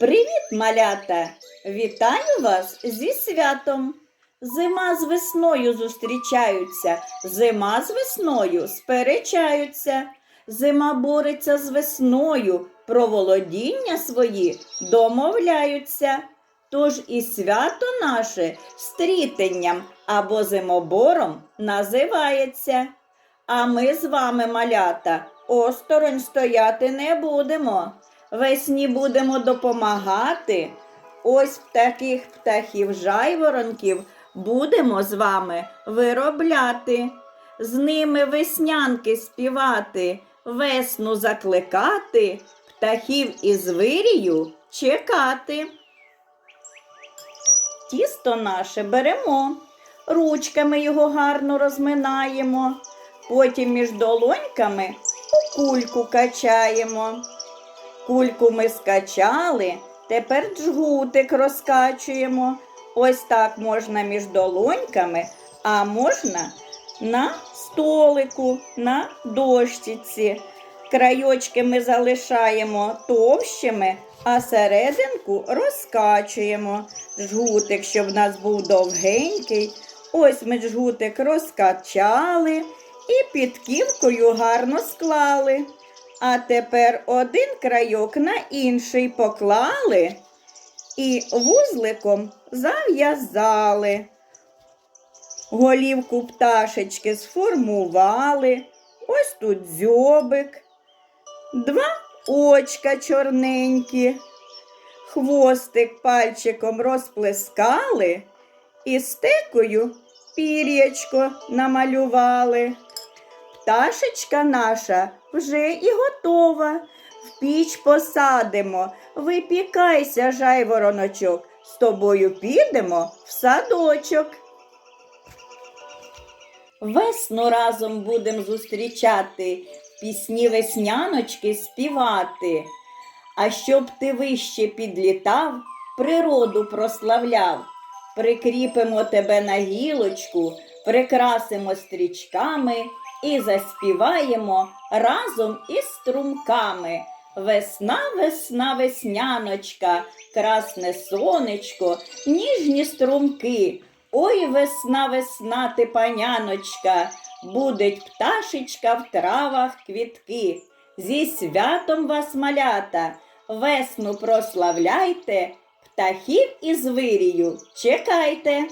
Привіт, малята! Вітаю вас зі святом! Зима з весною зустрічаються, зима з весною сперечаються. Зима бореться з весною, про володіння свої домовляються. Тож і свято наше стрітенням або зимобором називається. А ми з вами, малята, осторонь стояти не будемо. Весні будемо допомагати. Ось таких птахів жайворонків будемо з вами виробляти. З ними веснянки співати, весну закликати, птахів із вирію чекати. Тісто наше беремо, ручками його гарно розминаємо, потім між долоньками у кульку качаємо. Кульку ми скачали, тепер джгутик розкачуємо. Ось так можна між долоньками, а можна на столику, на дощиці. Крайочки ми залишаємо товщими, а серединку розкачуємо. Жгутик, щоб в нас був довгенький. Ось ми жгутик розкачали і під ківкою гарно склали. А тепер один крайок на інший поклали і вузликом зав'язали. Голівку пташечки сформували. Ось тут дзьобик, два очка чорненькі, хвостик пальчиком розплескали і стекою пір'ячко намалювали. Пташечка наша вже і готова. В піч посадимо, випікайся, жайвороночок, з тобою підемо в садочок. Весну разом будем зустрічати, пісні весняночки співати. А щоб ти вище підлітав, природу прославляв, прикріпимо тебе на гілочку, прикрасимо стрічками і заспіваємо разом із струмками. Весна, весна, весняночка, красне сонечко, ніжні струмки. Ой, весна, весна, ти паняночка, будить пташечка в травах квітки. Зі святом вас, малята, весну прославляйте, птахів із вирію чекайте.